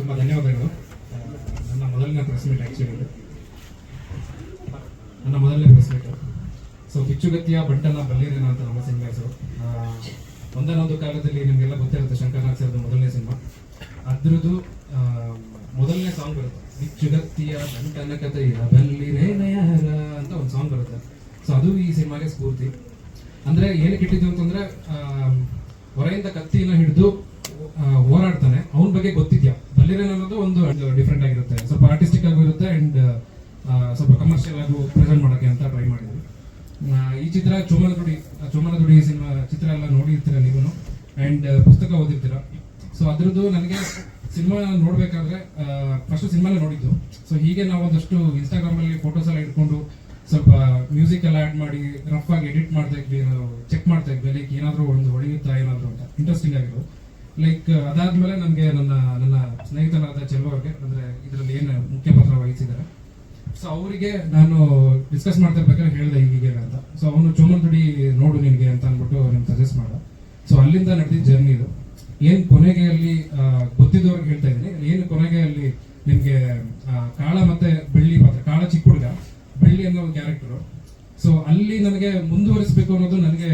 ತುಂಬ ಧನ್ಯವಾದಗಳು. ನನ್ನ ಮೊದಲನೇ ಪ್ರೆಸ್ ಮೀಟ್ ಆ್ಯಕ್ಚುಲಿ ನನ್ನ ಮೊದಲನೇ ಪ್ರೆಸ್ ಮೀಟ್ ಸೊ ಕಿಚ್ಚುಗತ್ತಿಯ ಬಂಟನ ಬಲ್ಲಿರೇನ ಅಂತ ನಮ್ಮ ಸಿನಿಮಾ ಹೆಸರು. ಒಂದನೊಂದು ಕಾಲದಲ್ಲಿ ನಿಮಗೆಲ್ಲ ಗೊತ್ತಿರುತ್ತೆ ಶಂಕರ್ನಾಥ್ ಸರ್ದು ಮೊದಲನೇ ಸಿನಿಮಾ. ಅದ್ರದ್ದು ಮೊದಲನೇ ಸಾಂಗ್ ಬರುತ್ತೆ. ಕಿಚ್ಚುಗತ್ತಿಯ ಬಂಟನ ಕಥೆಯ ಬಲ್ಲಿರೇನಯರ ಅಂತ ಒಂದು ಸಾಂಗ್ ಬರುತ್ತೆ. ಸೊ ಅದು ಈ ಸಿನಿಮಾಗೆ ಸ್ಫೂರ್ತಿ. ಅಂದ್ರೆ ಏನಕ್ಕೆ ಇಟ್ಟಿದ್ದು ಅಂತಂದ್ರೆ ಹೊರೆಯಿಂದ ಕತ್ತಿಯನ್ನು ಹಿಡಿದು ಹೋರಾಡ್ತಾನೆ. ಅವನ ಬಗ್ಗೆ ಗೊತ್ತಿದ್ಯಾ? ಅನ್ನೋದು ಒಂದು ಡಿಫ್ರೆಂಟ್ ಆಗಿರುತ್ತೆ. ಸ್ವಲ್ಪ ಆರ್ಟಿಸ್ಟಿಕ್ ಆಗಿರುತ್ತೆ ಅಂಡ್ ಸ್ವಲ್ಪ ಕಮರ್ಷಿಯಲ್ ಆಗಿ ಪ್ರೆಸೆಂಟ್ ಮಾಡೋಕೆ ಅಂತ ಟ್ರೈ ಮಾಡಿದ್ವಿ. ಈ ಚಿತ್ರ ಚೋಮನ ದುಡಿ ಚೋಮನ ದುಡಿ ಸಿನಿಮಾ ಚಿತ್ರ ಎಲ್ಲ ನೋಡಿರ್ತೀರ ನೀವು ಅಂಡ್ ಪುಸ್ತಕ ಓದಿರ್ತೀರ. ಸೊ ಅದ್ರದ್ದು ನನಗೆ ಸಿನಿಮಾ ನೋಡಬೇಕಾದ್ರೆ ಫಸ್ಟ್ ಸಿನಿಮಾನ ನೋಡಿದ್ದು. ಸೊ ಹೀಗೆ ನಾವು ಒಂದಷ್ಟು ಇನ್ಸ್ಟಾಗ್ರಾಮಲ್ಲಿ ಫೋಟೋಸ್ ಎಲ್ಲ ಇಟ್ಕೊಂಡು ಸ್ವಲ್ಪ ಮ್ಯೂಸಿಕ್ ಎಲ್ಲ ಆ್ಯಡ್ ಮಾಡಿ ರಫ್ ಆಗಿ ಎಡಿಟ್ ಮಾಡ್ತಾ ಇದ್ವಿ ಚೆಕ್ ಮಾಡ್ತಾ ಇದ್ವಿ ಲೈಕ್ ಏನಾದರೂ ಒಂದು ಹೊಡೆಯುತ್ತಾ, ಏನಾದ್ರು ಅಂತ. ಇಂಟ್ರೆಸ್ಟಿಂಗ್ ಆಗಿರೋದು. ಲೈಕ್ ಅದಾದ್ಮೇಲೆ ನನಗೆ ನನ್ನ ನನ್ನ ಸ್ನೇಹಿತನಾದ ಚೆಲ್ಲೋ ಅವ್ರಿಗೆ, ಅಂದ್ರೆ ಇದರಲ್ಲಿ ಏನು ಮುಖ್ಯ ಪಾತ್ರ ವಹಿಸಿದ್ದಾರೆ. ಸೊ ಅವರಿಗೆ ನಾನು ಡಿಸ್ಕಸ್ ಮಾಡ್ತಾ ಇರ್ಬೇಕಾದ್ರೆ ಹೇಳಿದೆ ಹೀಗೆ ಅಂತ. ಸೊ ಅವನು ಚೋಮಂತುಡಿ ನೋಡು ನಿನಗೆ ಅಂತ ಅಂದ್ಬಿಟ್ಟು ನಿಮ್ಗೆ ಸಜೆಸ್ಟ್ ಮಾಡ ಸೊ ಅಲ್ಲಿಂದ ನಡೆದಿದ್ದ ಜರ್ನಿ ಇದು. ಏನ್ ಕೊನೆಗೆ ಅಲ್ಲಿ ಗೊತ್ತಿದ್ದವ್ರಿಗೆ ಹೇಳ್ತಾ ಇದ್ದೀನಿ. ಏನು ಕೊನೆಗೆ ಅಲ್ಲಿ ನಿಮ್ಗೆ ಕಾಳ ಮತ್ತೆ ಬೆಳ್ಳಿ ಪಾತ್ರ, ಕಾಳ ಚಿಕ್ಕ ಹುಡುಗ, ಬೆಳ್ಳಿ ಅನ್ನೋ ಕ್ಯಾರೆಕ್ಟರ್ ಸೊ ಅಲ್ಲಿ ನನಗೆ ಮುಂದುವರಿಸಬೇಕು ಅನ್ನೋದು ನನಗೆ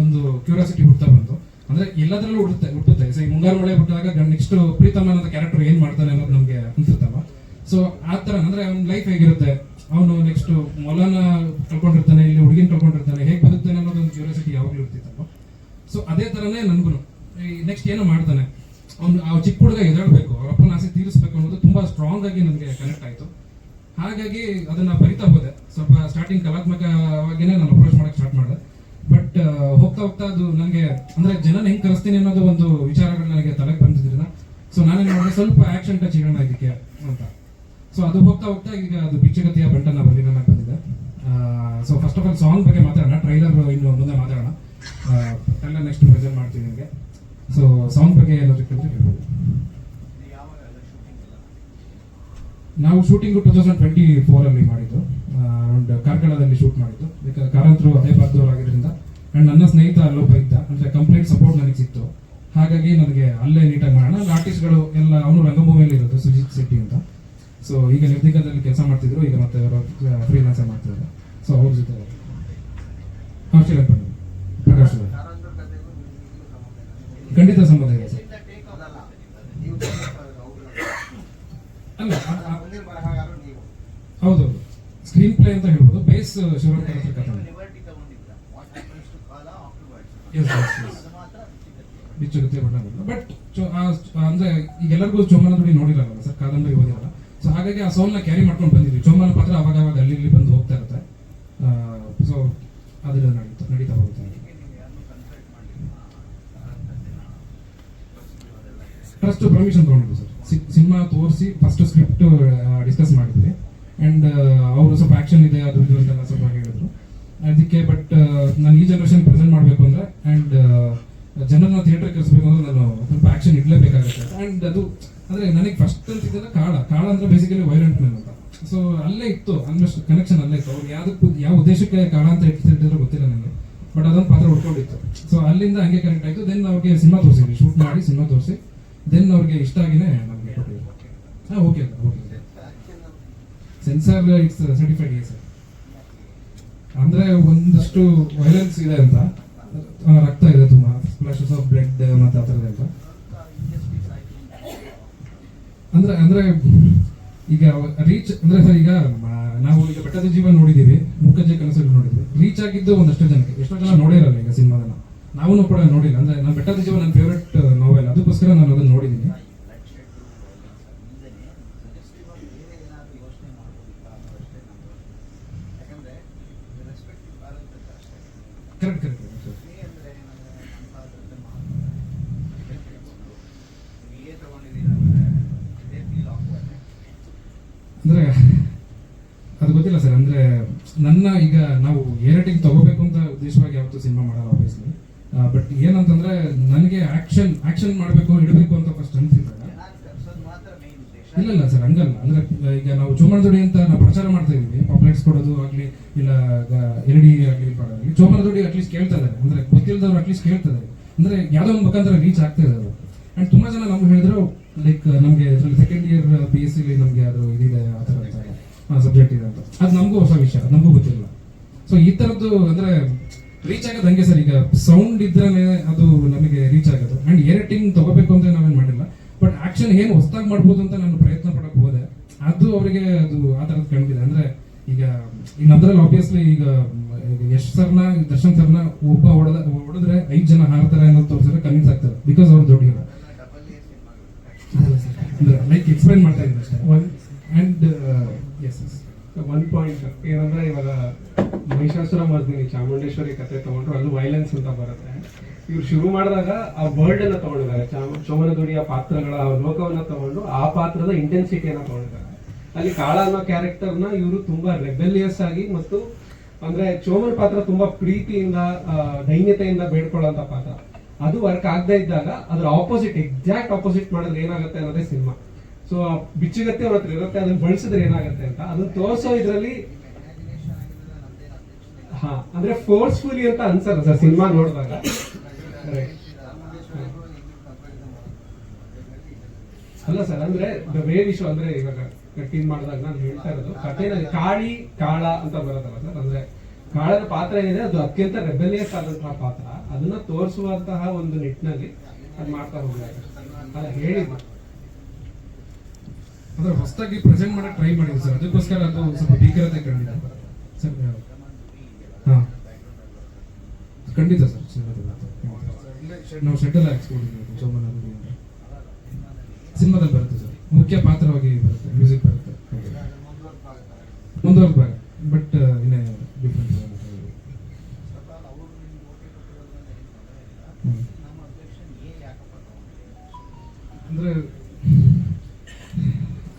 ಒಂದು ಕ್ಯೂರಿಯಾಸಿಟಿ ಹುಡ್ತಾ ಬಂತು. ಅಂದ್ರೆ ಎಲ್ಲದರಲ್ಲೂ ಹುಡುತ್ತೆ ಹುಟ್ಟುತ್ತೆ. ಸೊ ಈ ಮುಂಗಾರು ಮಳೆ ಬಿಟ್ಟಾಗ ನೆಕ್ಸ್ಟ್ ಪ್ರೀತಮ್ ಅನ್ನೋ ಕ್ಯಾರೆಕ್ಟರ್ ಏನ್ ಮಾಡ್ತಾನೆ ಅನ್ನೋದು ನಮ್ಗೆ ಅನ್ಸುತ್ತವ ಸೊ ಆ ತರ ಅಂದ್ರೆ ಅವ್ನ ಲೈಫ್ ಹೇಗಿರುತ್ತೆ? ಅವನು ನೆಕ್ಸ್ಟ್ ಮೊಲನ ಕಳ್ಕೊಂಡಿರ್ತಾನೆ, ಇಲ್ಲಿ ಹುಡುಗಿನ ಕಳ್ಕೊಂಡಿರ್ತಾನೆ, ಹೇಗೆ ಬದುಕ್ತಾನೆ ಅನ್ನೋದು ಒಂದು ಕ್ಯೂರಿಯಾಸಿಟಿ ಯಾವಾಗಲೂ ಇರ್ತಿತ್ತಲ್ವ? ಸೊ ಅದೇ ತರನೇ ನನ್ಗೂ ನೆಕ್ಸ್ಟ್ ಏನೋ ಮಾಡ್ತಾನೆ. ಅವ್ನು, ಆ ಚಿಕ್ಕ ಹುಡುಗ ಎದುರಬೇಕು ಅವ್ರ ಆಸೆ ತೀರಿಸ್ಬೇಕು ಅನ್ನೋದು ತುಂಬಾ ಸ್ಟ್ರಾಂಗ್ ಆಗಿ ನನಗೆ ಕನೆಕ್ಟ್ ಆಯ್ತು. ಹಾಗಾಗಿ ಅದನ್ನ ಬರಿತಾ ಹೋದೆ. ಸ್ವಲ್ಪ ಸ್ಟಾರ್ಟಿಂಗ್ ಕಲಾತ್ಮಕವಾಗಿನೇ ನಾನು ಅಪ್ರೋಚ್ ಮಾಡಕ್ ಸ್ಟಾರ್ಟ್ ಮಾಡಿದೆ. ಬಟ್ ಹೋಗ್ತಾ ಹೋಗ್ತಾ ಅದು ನನಗೆ, ಅಂದ್ರೆ ಜನ ಹೆಂಗ್ ಕರೆಸ್ತೀನಿ ಅನ್ನೋದು ಒಂದು ವಿಚಾರಗಳು ನನಗೆ ತಲೆಗೆ ಬಂದಿದ್ರಿಂದ ಸೊ ನಾನೇನು ಮಾಡಿದೆ, ಸ್ವಲ್ಪ ಆಕ್ಷನ್ ಟಚ್ ಇಡೋಣ ಇದಕ್ಕೆ ಅಂತ. ಸೊ ಅದು ಹೋಗ್ತಾ ಹೋಗ್ತಾ ಈಗ ಅದು ಬಿಚ್ಚಗತಿಯ ಬಂಟನ ನನಗೆ ಬಂದಿದೆ. So first of all song ಬಗ್ಗೆ ಮಾತಾಡೋಣ ಟ್ರೈಲರ್ ಇನ್ನು ಮುಂದೆ ಮಾತಾಡೋಣ. ಎಲ್ಲ ನೆಕ್ಸ್ಟ್ ಪ್ರೆಸೆಂಟ್ ಮಾಡ್ತೀನಿ ನಿಮಗೆ. ಸೊ ಸಾಂಗ್ ಬಗ್ಗೆ ಏನಾದ್ರೂ ಕೇಳಿದ್ರೆ ನಾವು ಶೂಟಿಂಗ್ ಟೂ ತೌಸಂಡ್ ಟ್ವೆಂಟಿ ಫೋರಲ್ಲಿ ಮಾಡಿದ್ದು. ಅರೌಂಡ್ ಕಾರ್ಕಳದಲ್ಲಿ ಶೂಟ್ ಮಾಡಿದ್ದು. ಯಾಕಂದ್ರೆ ಕಾರಂತರು ಅದೇ ಭಾಗದವ್ರು ಅಂಡ್ ನನ್ನ ಸ್ನೇಹಿತ ಅಲ್ಲೊಬ್ಬ ಇದ್ದ. ಅಂದ್ರೆ ಕಂಪ್ಲೀಟ್ ಸಪೋರ್ಟ್ ನನಗೆ ಸಿಕ್ತು. ಹಾಗಾಗಿ ನನಗೆ ಅಲ್ಲೇ ನೀಟಾಗಿ ಮಾಡೋಣ. ಆರ್ಟಿಸ್ಟ್ಗಳು ಎಲ್ಲ, ಅವನು ರಂಗಭೂಮಿಯಲ್ಲಿ ಇರೋದು, ಸುಜಿತ್ ಶೆಟ್ಟಿ ಅಂತ. ಸೊ ಈಗ ನಿರ್ದಿಗದಲ್ಲಿ ಕೆಲಸ ಮಾಡ್ತಿದ್ರು. ಈಗ ಮತ್ತೆ ಅವರು ಫ್ರೀಲಾನ್ಸರ್ ಮಾಡ್ತಿದ್ದಾರೆ. ಸೊ ಅವ್ರ ಜೊತೆ ಪ್ರಕಾಶ್. ಖಂಡಿತ ಸಂಬಂಧ ಇದೆ ಅಲ್ಲ ಹೌದೌದು ಸ್ಕ್ರೀನ್ ಪ್ಲೇ ಅಂತ ಹೇಳ್ಬೋದು. ಬೇಸ್ ಶಿವರಾಮ್ ಕಥೆ Yes. ಬಿಚ್ಚುಗುತ್ತೆ ಬಟ್ ಅಂದ್ರೆ ಈಗ ಎಲ್ಲರಿಗೂ ಚೋಮನ ದುಡಿ ನೋಡಿರಲ್ಲ, ಸರ್, ಕಾದಂಬರಿ ಓದಿರಲ್ಲ. ಸೊ ಹಾಗಾಗಿ ಆ ಸೌಲ್ನ ಕ್ಯಾರಿ ಮಾಡ್ಕೊಂಡು ಬಂದಿದ್ವಿ ಚೋಮನ ಪಾತ್ರ ಅವಾಗ ಅವಾಗ ಅಲ್ಲಿ ಇಲ್ಲಿ ಬಂದು ಹೋಗ್ತಾ ಇರುತ್ತೆ. ಸೊ ಅದ್ರ ನಡೀತಾ ನಡೀತಾ ಹೋಗ್ತಾ ಇದೆ ಫಸ್ಟ್ ಪರ್ಮಿಷನ್ ತಗೊಂಡಿದ್ವಿ ಸರ್ ಸಿನಿಮಾ ತೋರಿಸಿ ಫಸ್ಟ್ ಸ್ಕ್ರಿಪ್ಟ್ ಡಿಸ್ಕಸ್ ಮಾಡಿದ್ವಿ. ಅಂಡ್ ಅವರು ಸ್ವಲ್ಪ ಆಕ್ಷನ್ ಇದೆ, ಅದು ಇದು ಅಂತೆಲ್ಲ ಸ್ವಲ್ಪ ಹೇಳಿದ್ರು. ಅದಕ್ಕೆ ಬಟ್ ನಾನು ಈ ಜನರೇಷನ್ ಪ್ರೆಸೆಂಟ್ ಮಾಡಬೇಕು ಅಂದ್ರೆ ಅಂಡ್ ಜನರನ್ನ ಥಿಯೇಟರ್ ಕರೆಸಬೇಕು ಅಂದ್ರೆ ನಾನು ಸ್ವಲ್ಪ ಆಕ್ಷನ್ ಇಡಲೇಬೇಕಾಗುತ್ತೆ. ಅಂಡ್ ಅದು ಅಂದ್ರೆ ನನಗೆ ಫಸ್ಟ್ ಅಂತಿದ್ದೆಲ್ಲ ಕಾಳ. ಕಾಳ ಅಂದ್ರೆ ಬೇಸಿಕಲಿ ವೈಲೆಂಟ್ ಮ್ಯಾನ್ ಅಂತ. ಸೊ ಅಲ್ಲೇ ಇತ್ತು ಆಲ್ಮೋಸ್ಟ್ ಕನೆಕ್ಷನ್ ಅಲ್ಲೇ ಇತ್ತು. ಅವ್ರು ಯಾವುದಕ್ಕೂ ಯಾವ ಉದ್ದೇಶಕ್ಕೆ ಕಾಳ ಅಂತ ಇಟ್ಟಿದ್ರು ಗೊತ್ತಿಲ್ಲ ನನಗೆ. ಬಟ್ ಅದೊಂದು ಪಾತ್ರ ಉಟ್ಕೊಂಡಿತ್ತು. ಸೊ ಅಲ್ಲಿಂದ ಹಂಗೆ ಕನೆಕ್ಟ್ ಆಯಿತು. ದೆನ್ ಅವ್ರಿಗೆ ಸಿನಿಮಾ ತೋರಿಸಿದ್ವಿ ಶೂಟ್ ಮಾಡಿ ಸಿನಿಮಾ ತೋರಿಸಿ. ದೆನ್ ಅವ್ರಿಗೆ ಇಷ್ಟ ಆಗಿನೇ ನಮಗೆ ಹಾಂ okay okay censor it's certified sir ಅಂದ್ರೆ ಒಂದಷ್ಟು ವೈಲೆನ್ಸ್ ಇದೆ ಅಂತ. ರಕ್ತ ಇದೆ ತುಂಬಾ. ಫ್ಲಾಶಸ್ ಆಫ್ ಬ್ಲಡ್ ಮತ್ತೆ ಆ ಅಂತ. ಅಂದ್ರೆ ಅಂದ್ರೆ ಈಗ ರೀಚ್ ಅಂದ್ರೆ ಸರ್, ಈಗ ನಾವು ಈಗ ಬೆಟ್ಟದ ಜೀವ ನೋಡಿದೀವಿ ಮುಖಜ್ಜೆ ಕನಸುಗಳು ನೋಡಿದ್ವಿ ರೀಚ್ ಆಗಿದ್ದು ಒಂದಷ್ಟು ಜನಕ್ಕೆ. ಎಷ್ಟೋ ಜನ ನೋಡಿರಲ್ಲ ಈಗ ಸಿನಿಮಾದನ್ನ. ನಾವು ಕೂಡ ನೋಡಿಲ್ಲ. ಅಂದ್ರೆ ನಾನು ಬೆಟ್ಟದ ಜೀವನ ನನ್ನ ಫೇವ್ರೆಟ್ ನೋವೆಲ್ ಅದಕ್ಕೋಸ್ಕರ ನಾನು ಅದನ್ನ ನೋಡಿದ್ದೀನಿ. ಕರೆಕ್ಟ್ ಕರೆಕ್ಟ್ ಅಂದ್ರೆ, ಅದು ಗೊತ್ತಿಲ್ಲ ಸರ್, ಅಂದ್ರೆ ನನ್ನ ಈಗ ನಾವು ಎ ತಗೋಬೇಕು ಅಂತ ಉದ್ದೇಶವಾಗಿ ಯಾವತ್ತೂ ಸಿನಿಮಾ ಮಾಡಲ್ಲ ಆಬ್ವಿಯಸ್ಲಿ ಬಟ್ ಏನಂತಂದ್ರೆ, ನನಗೆ ಆಕ್ಷನ್ ಆಕ್ಷನ್ ಮಾಡಬೇಕು ಇಡಬೇಕು ಅಂತ ಫಸ್ಟ್ ಅನ್ಸಿದ್ದಾಗ ಇಲ್ಲ ಇಲ್ಲ ಸರ್, ಹಂಗಲ್ಲ. ಅಂದ್ರೆ, ಈಗ ನಾವು ಚೋಮನದೊಡಿ ಅಂತ ನಾವು ಪ್ರಚಾರ ಮಾಡ್ತಾ ಇದೀವಿ ಪಾಪ್ಲೆಟ್ಸ್ ಕೊಡೋದು ಆಗ್ಲಿ, ಇಲ್ಲ ಎರಡಿ ಆಗ್ಲಿ ಆಗಲಿ ಚೋಮನದೊಡಿ ಅಟ್ಲೀಸ್ಟ್ ಕೇಳ್ತಾ ಇದ್ದಾರೆ. ಅಂದ್ರೆ ಗೊತ್ತಿಲ್ಲದವ್ರು ಅಟ್ಲೀಸ್ಟ್ ಕೇಳ್ತಾ ಇದ್ದಾರೆ. ಅಂದ್ರೆ, ಯಾವ್ದೋ ಒಂದು ಮುಖಾಂತರ ರೀಚ್ ಆಗ್ತಾ ಇದೆ ಅದು ಅಂಡ್ ತುಂಬಾ ಜನ ನಮ್ಗೆ ಹೇಳಿದ್ರು ಲೈಕ್ ನಮಗೆ ಇದರಲ್ಲಿ ಸೆಕೆಂಡ್ ಇಯರ್ ಪಿ ಎಸ್ ಸಿಲಿ ನಮಗೆ ಅದು ಇದಿದೆ, ಆ ಥರ ಸಬ್ಜೆಕ್ಟ್ ಇದೆ ಅಂತ. ಅದು ನಮಗೂ ಹೊಸ ವಿಷಯ, ನಮಗೂ ಗೊತ್ತಿಲ್ಲ. ಸೊ ಈ ಥರದ್ದು, ಅಂದ್ರೆ ರೀಚ್ ಆಗೋದು ಹಂಗೆ ಸರ್, ಈಗ ಸೌಂಡ್ ಇದ್ರೆ ಅದು ನಮಗೆ ರೀಚ್ ಆಗೋದು. ಅಂಡ್ ಟೀಮ್ ತಗೋಬೇಕು ಅಂತ ನಾವೇನು ಮಾಡಿಲ್ಲ. ಬಟ್ ಆಕ್ಷನ್ ಏನು ಹೊಸದಾಗಿ ಮಾಡ್ಬೋದು ಅಂತ ನಾನು ಪ್ರಯತ್ನ ಪಡಕ್ ಹೋದೆ. ಅದು ಅವರಿಗೆ ಅದು ಆ ಥರದ್ದು ಕಂಡಿದೆ ಅಂದ್ರೆ ಈಗ ಈಗ ನಮ್ದ್ರಲ್ಲಿ ಆಬ್ವಿಯಸ್ಲಿ ಈಗ ಯಶ್ ಸರ್ನ ದರ್ಶನ್ ಸರ್ನ ಒಬ್ಬ ಹೊಡೆದ ಹೊಡೆದ್ರೆ ಐದು ಜನ ಹಾರ್ತಾರೆ ಅನ್ನೋದು ತೋರಿಸಿದ್ರೆ ಕನ್ವಿನ್ಸ್ ಆಗ್ತಾರೆ. ಬಿಕಾಸ್ ಅವ್ರು ದೊಡ್ಡ ಹೀರೋ ಲೈಕ್ ಎಕ್ಸ್ಪ್ಲೈನ್ ಮಾಡ್ತಾ ಇದ್ದೀನಿ ಅಷ್ಟೇ. And S S one point ಏನಂದ್ರೆ ಇವಾಗ ಮಹಿಷಾಸುರ ಮರ್ದಿನಿ ಚಾಮುಂಡೇಶ್ವರಿ ಕತೆ ತಗೊಂಡ್ರು ಅಲ್ಲೂ ವೈಲೆನ್ಸ್ ಅಂತ ಬರುತ್ತೆ. ಇವ್ರು ಶುರು ಮಾಡಿದಾಗ ಆ ವರ್ಲ್ಡ್ ಅನ್ನ ತಗೊಂಡಿದ್ದಾರೆ. ಚಾಮ ಚೋಮನದುಡಿಯ ಪಾತ್ರಗಳ ಲೋಕವನ್ನ ತಗೊಂಡು ಆ ಪಾತ್ರದ ಇಂಟೆನ್ಸಿಟಿಯನ್ನ ತಗೊಂಡಿದ್ದಾರೆ. ಅಲ್ಲಿ ಕಾಳ ಅನ್ನೋ ಕ್ಯಾರೆಕ್ಟರ್ನ ಇವರು ತುಂಬಾ ರೆಬೆಲಿಯಸ್ ಆಗಿ ಮತ್ತು ಅಂದ್ರೆ ಚೋಮನ್ ಪಾತ್ರ ತುಂಬಾ ಪ್ರೀತಿಯಿಂದ ದೈನ್ಯತೆಯಿಂದ ಬೇಡ್ಕೊಳ್ಳೋಂತ ಪಾತ್ರ. ಅದು ವರ್ಕ್ ಆಗದೆ ಇದ್ದಾಗ ಅದ್ರ ಆಪೋಸಿಟ್ ಎಕ್ಸಾಕ್ಟ್ ಆಪೋಸಿಟ್ ಮಾಡಿದ್ರೆ ಏನಾಗುತ್ತೆ ಅನ್ನೋದೇ ಸಿನಿಮಾ ಸೊ ಬಿಚ್ಚುಗತ್ತೆ ಅವ್ರ ಹತ್ರ ಇರುತ್ತೆ, ಅದನ್ನ ಬಳಸಿದ್ರೆ ಏನಾಗುತ್ತೆ ಅಂತ. ಅದನ್ನ ತೋರಿಸೋ ಇದರಲ್ಲಿ ಹಾ, ಅಂದ್ರೆ ಫೋರ್ಸ್ಫುಲಿ ಅಂತ ಅನ್ಸಲ್ಲ ಸರ್ ಸಿನಿಮಾ ನೋಡಿದಾಗ. ಅಲ್ಲ ಸರ್, ಅಂದ್ರೆ ದ ವೇ ವಿಶ್ ಅಂದ್ರೆ ಇವಾಗ ಕಟ್ಟಿಂಗ್ ಮಾಡಿದಾಗ ನಾನು ಹೇಳ್ತಾ ಇರೋದು ಕಥೆನಲ್ಲಿ ಕಾಳಿ, ಕಾಳ ಅಂತ ಬರೋದಲ್ಲ ಸರ್, ಅಂದ್ರೆ ಕಾಳದ ಪಾತ್ರ ಏನಿದೆ, ಅದು ಅತ್ಯಂತ ರೆಬೆಲಿಯಸ್ ಆದಂತಹ ಪಾತ್ರ. ಅದನ್ನ ತೋರಿಸುವಂತಹ ಒಂದು ನಿಟ್ಟಿನಲ್ಲಿ ಅದು ಮಾಡ್ತಾ ಹೋಗ್ಬೇಕು. ಅಲ್ಲ ಹೇಳಿದ್ದು ಅಂದ್ರೆ ಹೊಸದಾಗಿ ಪ್ರೆಸೆಂಟ್ ಮಾಡಕ್ ಟ್ರೈ ಮಾಡಿದ್ವಿ ಸರ್, ಅದಕ್ಕೋಸ್ಕರ ಅದು ಸ್ವಲ್ಪ ಭೀಕರತೆ ಕಂಡಿದೆ. ಸರ್ ಹಾಂ. ಖಂಡಿತ ಸರ್ ನಾವು ಶೆಟ್ಟಲ್ ಹಾಕ್ಸ್ಕೊಂಡಿದ್ದೀವಿ ಚೌಮನಗುಡಿ ಅಂತ ಸಿನಿಮಾದಲ್ಲಿ ಬರುತ್ತೆ ಸರ್. ಮುಖ್ಯ ಪಾತ್ರವಾಗಿ ಬರುತ್ತೆ ಮ್ಯೂಸಿಕ್ ಬರುತ್ತೆ. ಮುಂದುವರೆದ ಭಾಗ ಬಟ್ ಇನ್ನೇ ಡಿಫ್ರೆಂಟ್ ಅಂದ್ರೆ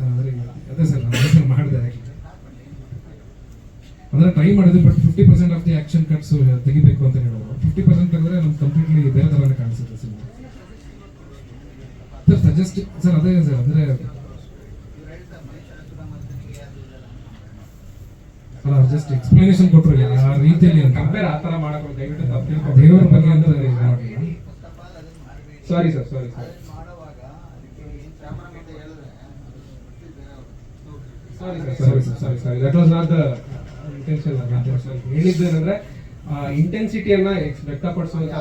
ಅಂದ್ರೆ ಅದೇ ಸರ್ ನಾನು ಮಾಡಿದೆ ಅಂದ್ರೆ ಟ್ರೈ ಮಾಡಿದ್ವಿ but fifty percent of the action cuts ತೆಗಿಬೇಕು ಅಂತ ಹೇಳೋದು ಫಿಫ್ಟಿ ಪರ್ಸೆಂಟ್ ತೆಗೆದ್ರೆ ನಮ್ಗೆ ಕಂಪ್ಲೀಟ್ಲಿ ಬೇರೆ ತರನೇ ಕಾಣಿಸುತ್ತೆ ಸಿನಿಮಾ ಸರ್ ಅದೇ ಸರ್ ಅಂದ್ರೆ ಅಲ್ಲ ಜಸ್ಟ್ ಎಕ್ಸ್ಪ್ಲನೇಷನ್ ಕೊಟ್ಟರು ಆ ರೀತಿಯಲ್ಲಿ ಕಂಪೇರ್ ಆ ತರ ಮಾಡಕ್ಕೆ ದಯವಿಟ್ಟು ತಪ್ಪು ದೇವರ ಬಗ್ಗೆ ಅಂತ sorry sir sorry sir sorry sir sorry sir sorry sorry that was not the intention ಹೇಳಿದ್ದು ಏನಂದ್ರೆ ಇಂಟೆನ್ಸಿಟಿಯನ್ನ ವ್ಯಕ್ತಪಡಿಸುವಂತ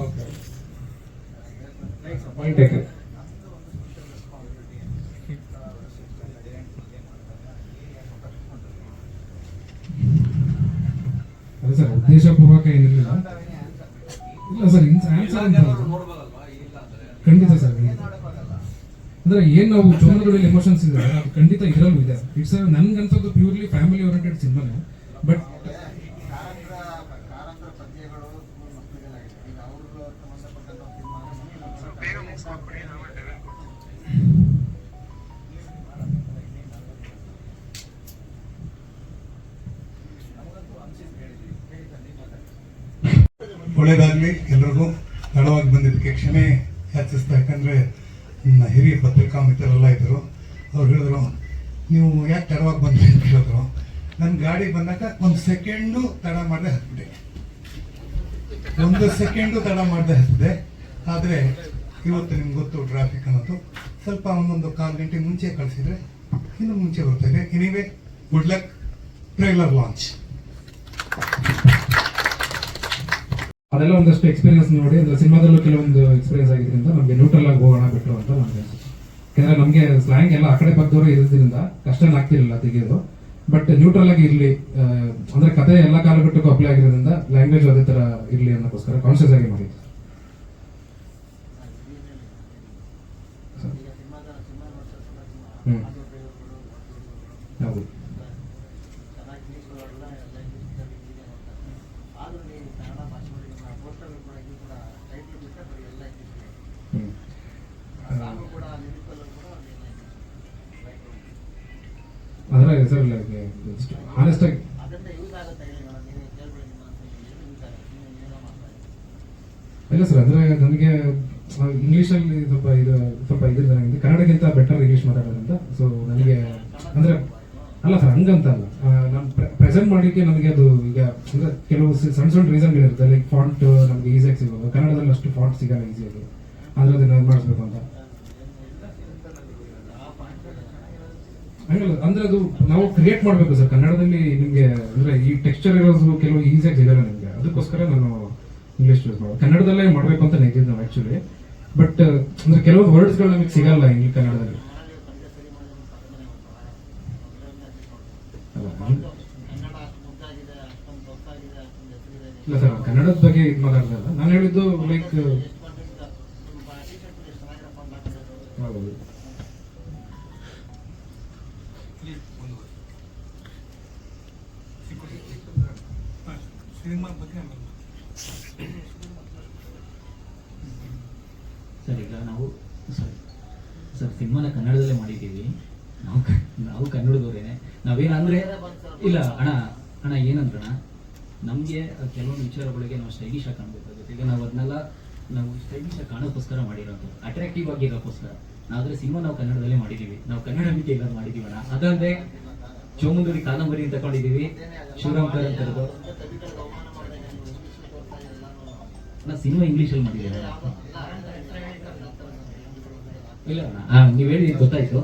ಓಕೆ ಪಾಯಿಂಟ್ ಟೇಕನ್ ಅದೇ ಸರ್, ಉದ್ದೇಶಪೂರ್ವಕ ಏನಿಲ್ಲ. ಇಲ್ಲ ಸರ್ ಆನ್ಸರ್ ಅಂತ ಖಂಡಿತ ಸರ್ ಅಂದ್ರೆ ಏನ್ ನಾವು ಚೋಮನಗಡಲ್ಲಿ ಎಮೋಷನ್ಸ್ ಇದೆ ಅದು ಖಂಡಿತ ಇದರಲ್ಲೂ ಇದೆ. ಇಟ್ಸ್ ನನ್ಗನ್ಸೋದು ಪ್ಯೂರ್ಲಿ ಫ್ಯಾಮಿಲಿ ಓರಿಯೆಂಟೆಡ್ ಸಿನಿಮಾನೆ ಬಟ್ ಒಳ್ಳೇದಾಗ್ಲಿ ಎಲ್ರಿಗೂ. ತಡವಾಗಿ ಬಂದಿದ್ದಕ್ಕೆ ಕ್ಷಮೆ ಯಾಚಿಸ್ತಾ ಯಾಕಂದ್ರೆ ನನ್ನ ಹಿರಿಯ ಪತ್ರಿಕಾ ಮಿತ್ರರೆಲ್ಲ ಇದ್ದರು. ಅವ್ರು ಹೇಳಿದ್ರು, ನೀವು ಯಾಕೆ ತಡವಾಗಿ ಬಂದ್ರಿ? ಅಂತ ಹೇಳಿದ್ರು. ನನ್ನ ಗಾಡಿ ಬಂದಾಗ ಒಂದು ಸೆಕೆಂಡು ತಡ ಮಾಡದೆ ಹತ್ಬಿಟ್ಟೆ. ಒಂದು ಸೆಕೆಂಡು ತಡ ಮಾಡದೆ ಹತ್ತಿದೆ ಆದರೆ ಇವತ್ತು ನಿಮ್ಗೆ ಗೊತ್ತು ಟ್ರಾಫಿಕ್ ಅನ್ನೋದು. ಸ್ವಲ್ಪ ಒಂದೊಂದು ಕಾಲು ಗಂಟೆ ಮುಂಚೆ ಕಳಿಸಿದ್ರೆ ಇನ್ನು ಮುಂಚೆ ಬರ್ತಾ ಇದೆ. Anyway good luck trailer launch ಅದೆಲ್ಲ ಒಂದಷ್ಟು ಎಕ್ಸ್ಪೀರಿಯನ್ಸ್ ನೋಡಿ. ಅಂದ್ರೆ ಸಿನಿಮಾದಲ್ಲೂ ಕೆಲವೊಂದು ಎಕ್ಸ್ಪೀರಿಯನ್ಸ್ ಆಗಿದ್ರಿಂದ ನಮಗೆ ನ್ಯೂಟ್ರಲ್ ಆಗಿ ಹೋಗೋಣ ಬಿಟ್ಟು ಅಂತ ನಮಗೆ ಯಾಕಂದ್ರೆ ನಮಗೆ ಸ್ಲ್ಯಾಂಗ್ ಎಲ್ಲ ಆ ಕಡೆ ಪಕ್ಕದವರು ಇರೋದ್ರಿಂದ ಕಷ್ಟ ಆಗ್ತಿರಲಿಲ್ಲ ತೆಗೆಯೋದು. ಬಟ್ ನ್ಯೂಟ್ರಲ್ ಆಗಿ ಇರಲಿ ಅಂದ್ರೆ ಕತೆ ಎಲ್ಲ ಕಾಲಘಟ್ಟಕ್ಕೂ ಅಪ್ಲೈ ಆಗಿರೋದ್ರಿಂದ ಲ್ಯಾಂಗ್ವೇಜ್ ಅದೇ ತರ ಇರಲಿ ಅನ್ನೋಕ್ಕೋಸ್ಕರ ಕಾನ್ಶಿಯಸ್ ಆಗಿ ಮಾಡಿದ್ದು ಹ್ಮ್ ಹೌದು ಹ್ಮ್ ಅಂದ್ರೆ ಸರ್ ಆನೆಸ್ಟ್ ಆಗಿ ಇಲ್ಲ ಸರ್, ಅಂದ್ರೆ ನನಗೆ ಇಂಗ್ಲಿಷ್ ಅಲ್ಲಿ ಸ್ವಲ್ಪ ಇದು, ಸ್ವಲ್ಪ ಇದ್ರ ಕನ್ನಡಕ್ಕಿಂತ ಬೆಟರ್ ಇಂಗ್ಲೀಷ್ ಮಾತಾಡೋದಂತ. ಸೊ ನನಗೆ ಅಂದ್ರೆ, ಅಲ್ಲ ಸರ್, ಹಂಗಂತ ಅಲ್ಲ. ನಾನು ಪ್ರೆಸೆಂಟ್ ಮಾಡಲಿಕ್ಕೆ ನಮಗೆ ಅದು ಈಗ, ಅಂದ್ರೆ ಕೆಲವು ಸಣ್ಣ ಸಣ್ಣ ರೀಸನ್ಗಳಿರುತ್ತೆ ಲೈಕ್ ಫಾಂಟ್ ನಮಗೆ ಈಸಿಯಾಗಿ ಸಿಗೋದು ಕನ್ನಡದಲ್ಲಿ ಅಷ್ಟು ಫಾಂಟ್ ಸಿಗಲ್ಲ ಈಸಿಯಾಗಿ ಅದನ್ನ ಇದು ಮಾಡಿಸ್ಬೇಕು ಅಂತ. ಹಂಗಲ್ಲ, ಅಂದ್ರೆ ಅದು ನಾವು ಕ್ರಿಯೇಟ್ ಮಾಡಬೇಕು ಸರ್. ಕನ್ನಡದಲ್ಲಿ ನಿಮಗೆ, ಅಂದ್ರೆ ಈ ಟೆಕ್ಸ್ಚರ್ ಇರೋದು ಕೆಲವು ಈಸಿಯಾಗಿ ಸಿಗಲ್ಲ ನಿಮಗೆ. ಅದಕ್ಕೋಸ್ಕರ ನಾನು ಇಂಗ್ಲಿಷ್ ಯೂಸ್ ಮಾಡೋದು ಕನ್ನಡದಲ್ಲೇ ಮಾಡಬೇಕು ಅಂತ ನೆಗೆದ್ ನಾವು ಆಕ್ಚುಲಿ ಬಟ್ ಅಂದ್ರೆ ಕೆಲವೊಂದು ವರ್ಡ್ಸ್ಗಳು ನಮಗೆ ಸಿಗಲ್ಲ ಇಂಗ್ಲಿಷ್ ಕನ್ನಡದಲ್ಲಿ. ಇಲ್ಲ ಸರ್, ಕನ್ನಡದ ಬಗ್ಗೆ ಇದು ಮಾತಾಡ್ತಾ ಇಲ್ಲ. ನಾನು ಹೇಳಿದ್ದು ಲೈಕ್ ಕೆಲವೊಂದು ವಿಚಾರಗಳಿಗೆ ನಾವು ಸ್ಟೈಲಿಶ್ ಆಗಿ ಕಾಣಬೇಕಾಗುತ್ತೆ. ಈಗ ನಾವು ಅದನ್ನೆಲ್ಲ ನಾವು ಸ್ಟೈಲಿಶ್ ಆಗಿ ಕಾಣೋಕ್ಕೋಸ್ಕರ ಮಾಡಿರೋದು. ಅಟ್ರಾಕ್ಟಿವ್ ಆಗಿ ಆದರೆ ಸಿನಿಮಾ ನಾವು ಕನ್ನಡದಲ್ಲೇ ಮಾಡಿದ್ದೀವಿ. ನಾವು ಕನ್ನಡ ಮಿತಿ ಎಲ್ಲ ಮಾಡಿದ್ದೀವಿ ಅಣ್ಣ. ಅದಲ್ಲದೆ ಚೋಮುಂದೂರಿ ಕಾದಂಬರಿ ಅಂತ ತಗೊಂಡಿದ್ದೀವಿ. ಶಿವರಾಮ್ಕರ್ ಅಂತರದ್ದು ನಾ ಸಿನಿಮಾ ಇಂಗ್ಲೀಷಲ್ಲಿ ಮಾಡಿದ್ದೀವಿ. ಇಲ್ಲ ಅಣ್ಣ. ನೀವು ಹೇಳಿ ಗೊತ್ತಾಯ್ತು.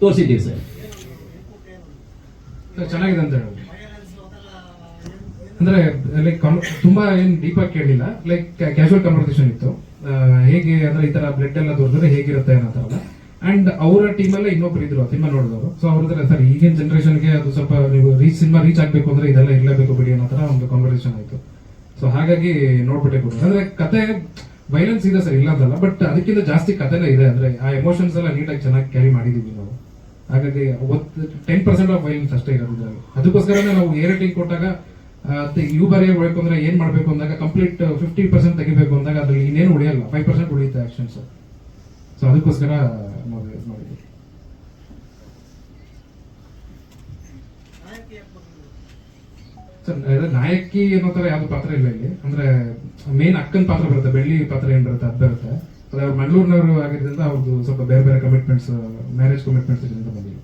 ತೋರಿಸಿದ್ದೀವಿ ಸರ್. ಚೆನ್ನಾಗಿದೆ ಅಂತ ಹೇಳಿ. ಅಂದ್ರೆ ಲೈಕ್ ತುಂಬಾ ಏನ್ ಡೀಪ್ ಆಗಿ ಕೇಳಿಲ್ಲ. ಲೈಕ್ ಕ್ಯಾಶುವಲ್ ಕನ್ವರ್ಸೇಷನ್ ಇತ್ತು. ಹೇಗೆ ಅಂದ್ರೆ ಈ ತರ ಬ್ಲಡ್ ಎಲ್ಲ ದೊರೆದ್ರೆ ಹೇಗಿರುತ್ತೆ ಅನ್ನೋ ತರ ಅಂಡ್ ಅವರ ಟೀಮಲ್ಲೇ ಇನ್ನೊಬ್ರು ಇದ್ರು ಸಿನಿಮಾ ನೋಡಿದವರು. ಸೊ ಅವ್ರ ಹತ್ರ, ಸರ್, ಈಗಿನ ಜನರೇಷನ್ಗೆ ಅದು ಸ್ವಲ್ಪ ನೀವು ರೀಚ್ ಸಿನಿಮಾ ರೀಚ್ ಆಗಬೇಕು ಅಂದ್ರೆ ಇದೆಲ್ಲ ಇರಲೇಬೇಕು ಬಿಡಿ ಅನ್ನೋ ತರ ಒಂದು ಕಾನ್ವರ್ಸೇಷನ್ ಆಯ್ತು. ಸೊ ಹಾಗಾಗಿ ನೋಡ್ಬಿಟ್ಟೆ ಕೊಡಿ ಅಂದ್ರೆ, ಕತೆ ವೈಲೆನ್ಸ್ ಇದೆ ಸರ್ ಇಲ್ಲ ಅಂತಲ್ಲ ಬಟ್ ಅದಕ್ಕಿಂತ ಜಾಸ್ತಿ ಕಥೆನೇ ಇದೆ. ಅಂದ್ರೆ, ಆ ಎಮೋಷನ್ಸ್ ಎಲ್ಲ ನೀಟಾಗಿ ಚೆನ್ನಾಗಿ ಕ್ಯಾರಿ ಮಾಡಿದೀವಿ ನಾವು. ಹಾಗಾಗಿ ಟೆನ್ ಪರ್ಸೆಂಟ್ ಆಫ್ ವೈಲೆನ್ಸ್ ಅಷ್ಟೇ ಇರೋದು ಅದಕ್ಕೋಸ್ಕರ ಅದಕ್ಕೋಸ್ಕರನೇ ನಾವು ಏರ್ ರೇಟಿಂಗ್ ಕೊಟ್ಟಾಗ ಯು ಬರೆಯಬೇಕು ಅಂದ್ರೆ ಏನ್ ಮಾಡಬೇಕು ಅಂದಾಗ ಕಂಪ್ಲೀಟ್ ಫಿಫ್ಟಿ ಪರ್ಸೆಂಟ್ ತೆಗಿಬೇಕು ಅಂದಾಗ ಅದ್ರಲ್ಲಿ ಇನ್ನೇನು ಉಳಿಯಲ್ಲ. ಫೈವ್ ಪರ್ಸೆಂಟ್ ಉಳಿಯುತ್ತೆ ಆಕ್ಷನ್ಸ್ ಸೊ ಅದಕ್ಕೋಸ್ಕರ ನಾವು ಇದ್ ಮಾಡಿದ್ವಿ. ಸರ್ ನಾಯಕಿ ಅನ್ನೋ ಥರ ಯಾವ್ದು ಪಾತ್ರ ಇಲ್ಲ ಇಲ್ಲಿ. ಅಂದ್ರೆ ಮೇನ್ ಅಕ್ಕನ ಪಾತ್ರ ಬರುತ್ತೆ ಬೆಳ್ಳಿ ಪಾತ್ರ ಏನ್ ಬರುತ್ತೆ ಅದು ಬರುತ್ತೆ. ಅದೇ ಅವ್ರು ಮಂಗಳೂರಿನವರು ಆಗಿದ್ದರಿಂದ ಅವ್ರದ್ದು ಸ್ವಲ್ಪ ಬೇರೆ ಬೇರೆ ಕಮಿಟ್ಮೆಂಟ್ಸ್ ಮ್ಯಾರೇಜ್ ಕಮಿಟ್ಮೆಂಟ್ಸ್ ಇದರಿಂದ ಬಂದಿಲ್ಲ